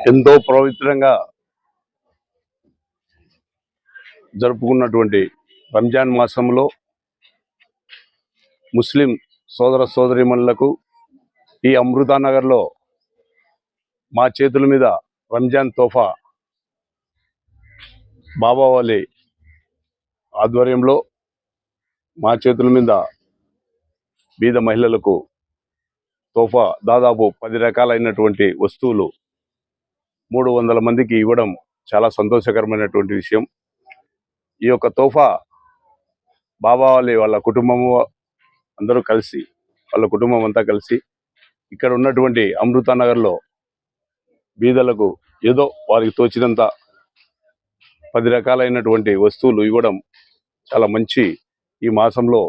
ఎంతో పవిత్రంగా జరుపుకున్నటువంటి రంజాన్ మాసంలో ముస్లిం సోదర సోదరిమణులకు ఈ అమృతానగర్లో మా చేతుల మీద రంజాన్ తోఫా బాబావాలి ఆధ్వర్యంలో మా చేతుల మీద బీద మహిళలకు తోఫా దాదాపు పది రకాలైనటువంటి వస్తువులు మూడు వందల మందికి ఇవ్వడం చాలా సంతోషకరమైనటువంటి విషయం. ఈ యొక్క తోఫా బాబా వాళ్ళ వాళ్ళ కుటుంబము అందరూ కలిసి వాళ్ళ కుటుంబం అంతా కలిసి ఇక్కడ ఉన్నటువంటి అమృతానగర్లో బీదలకు ఏదో వారికి తోచినంత పది రకాలైనటువంటి వస్తువులు ఇవ్వడం చాలా మంచి ఈ మాసంలో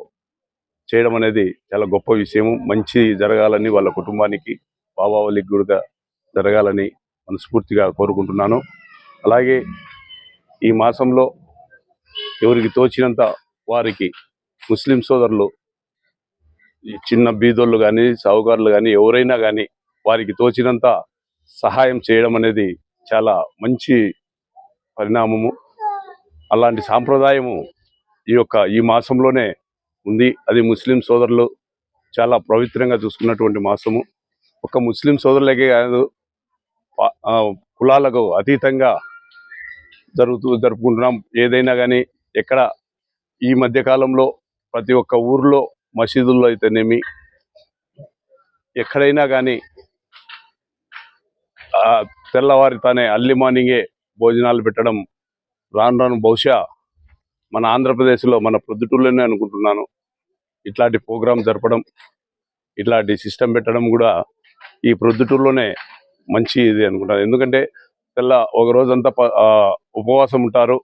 చేయడం అనేది చాలా గొప్ప విషయము. మంచి జరగాలని వాళ్ళ కుటుంబానికి బాబా కూడా జరగాలని మనస్ఫూర్తిగా కోరుకుంటున్నాను. అలాగే ఈ మాసంలో ఎవరికి తోచినంత వారికి ముస్లిం సోదరులు ఈ చిన్న బీదోళ్ళు కానీ సావుకారులు కానీ ఎవరైనా కానీ వారికి తోచినంత సహాయం చేయడం అనేది చాలా మంచి పరిణామము. అలాంటి సాంప్రదాయము ఈ యొక్క ఈ మాసంలోనే ఉంది. అది ముస్లిం సోదరులు చాలా పవిత్రంగా చూసుకున్నటువంటి మాసము. ఒక ముస్లిం సోదరులకే కాదు కులాలకు అతీతంగా జరుగుతూ జరుపుకుంటున్నాం. ఏదైనా కానీ ఎక్కడ ఈ మధ్యకాలంలో ప్రతి ఒక్క ఊర్లో మసీదుల్లో అయితేనేమి ఎక్కడైనా కానీ తెల్లవారి తానే అర్లీ మార్నింగే భోజనాలు పెట్టడం రాను రాను బహుశా మన ఆంధ్రప్రదేశ్లో మన ప్రొద్దుటూళ్ళనే అనుకుంటున్నాను. ఇట్లాంటి ప్రోగ్రాం జరపడం ఇట్లాంటి సిస్టమ్ పెట్టడం కూడా ఈ ప్రొద్దుటూరులోనే మంచి ఇది అనుకుంటాను. ఎందుకంటే తెల్ల ఒక రోజంతా ఉపవాసం ఉంటారు.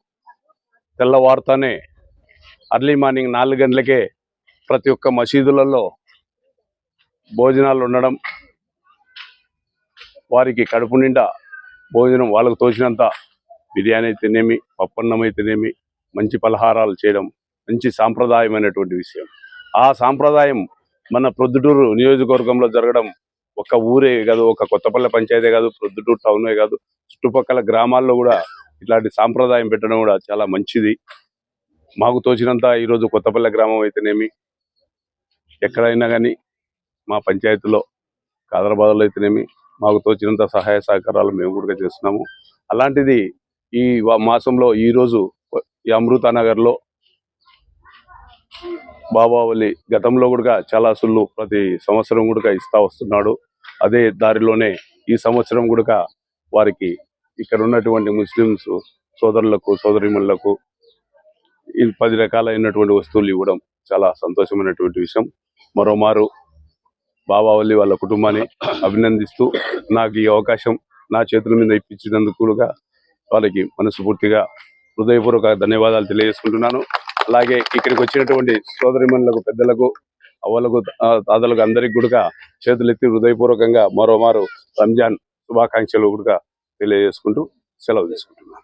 తెల్లవారుతానే అర్లీ మార్నింగ్ నాలుగు గంటలకే ప్రతి ఒక్క మసీదులలో భోజనాలు ఉండడం వారికి కడుపు నిండా భోజనం వాళ్ళకు తోచినంత బిర్యానీ అయితేనేమి పప్పన్నం అయితేనేమి మంచి పలహారాలు చేయడం మంచి సాంప్రదాయమైనటువంటి విషయం. ఆ సాంప్రదాయం మన ప్రొద్దుటూరు నియోజకవర్గంలో జరగడం ఒక ఊరే కాదు ఒక కొత్తపల్లె పంచాయతీ కాదు ప్రొద్దుటూరు టౌనే కాదు చుట్టుపక్కల గ్రామాల్లో కూడా ఇట్లాంటి సాంప్రదాయం పెట్టడం కూడా చాలా మంచిది. మాకు తోచినంత ఈరోజు కొత్తపల్లె గ్రామం అయితేనేమి ఎక్కడైనా కానీ మా పంచాయతీలో కాదరాబాద్లో అయితేనేమి మాకు తోచినంత సహాయ సహకారాలు మేము కూడా చేస్తున్నాము. అలాంటిది ఈ మాసంలో ఈ రోజు ఈ అమృతానగర్లో బాబావలి గతంలో కూడా చాలా సుళ్ళు ప్రతి సంవత్సరం కూడా ఇస్తా వస్తున్నాడు. అదే దారిలోనే ఈ సంవత్సరం కూడా వారికి ఇక్కడ ఉన్నటువంటి ముస్లిమ్స్ సోదరులకు సోదరిమణులకు ఈ పది రకాలైనటువంటి వస్తువులు ఇవ్వడం చాలా సంతోషమైనటువంటి విషయం. మరోమారు బాబావల్లి వాళ్ళ కుటుంబాన్ని అభినందిస్తూ నాకు ఈ అవకాశం నా చేతుల మీద ఇప్పించినందుకు కూడా వాళ్ళకి మనస్ఫూర్తిగా హృదయపూర్వక ధన్యవాదాలు తెలియజేసుకుంటున్నాను. అలాగే ఇక్కడికి వచ్చినటువంటి సోదరిమణులకు పెద్దలకు అవ్వలకు తాతలకు అందరికి కూడా చేతులెత్తి హృదయపూర్వకంగా మరోమారు రంజాన్ శుభాకాంక్షలు కూడా తెలియజేసుకుంటూ సెలవు తీసుకుంటున్నాను.